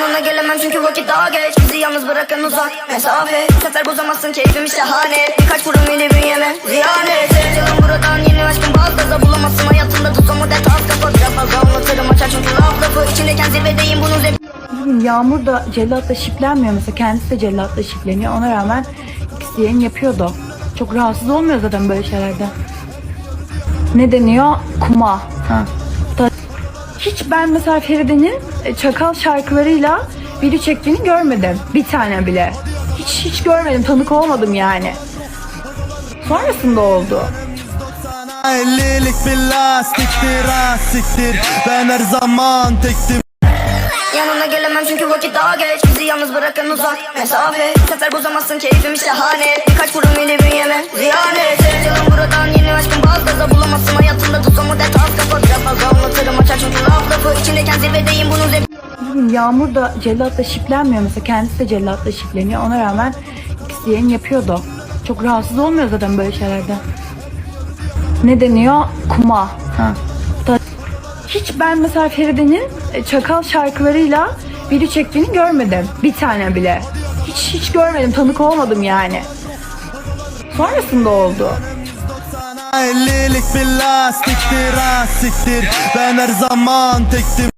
Yanına gelemem çünkü vakit daha geç Bizi yalnız bırakın uzak mesafe Bu sefer bozamazsın keyfim şahane Birkaç kurum yeni bünyeme ziyaret Canım buradan yeni aşkım baz gaza Bulamazsın hayatında tuzumu detaz kafa Biraz fazla anlatırım açar çünkü laf lafı İçindeyken zirvedeyim bunun zevk Yağmur da cellatla şiplenmiyor mesela kendisi de cellatla şipleniyor ona rağmen ikisi yayın yapıyordu. Çok rahatsız olmuyor zaten böyle şeylerden. Ne deniyor? Kuma. Ha. Hiç ben mesela Feride'nin e, Çakal şarkılarıyla video çektiğini görmedim. Bir tane bile. Hiç hiç görmedim. Tanık olmadım yani. Sonrasında oldu. Ellilik bir lastiktir ha siktir Ben her zaman tektim Yanına gelemem çünkü vakit daha geç Bizi yalnız bırakın uzak mesafe Bu sefer bozamazsın keyfim şahane Birkaç kurum yeni bünyeme ziyaret Canım buradan yeni aşkım baz gaza Bulamazsın hayatında tuzumu detaz kafa Biraz fazla anlatırım açar çünkü İçindeyken zirvedeyim bunun Bugün Yağmur da cellatla şiplenmiyor mesela kendisi de cellatla şipleniyor ona rağmen ikisi yayın yapıyordu. Çok rahatsız olmuyor zaten böyle şeylerden. Ne deniyor? Kuma. Ha. Hiç ben mesela Feride'nin e, Çakal şarkılarıyla video çektiğini görmedim. Bir tane bile. Hiç hiç görmedim. Tanık olmadım yani. Sonrasında oldu. Ellilik bir lastiktir ha siktir Ben her zaman tektim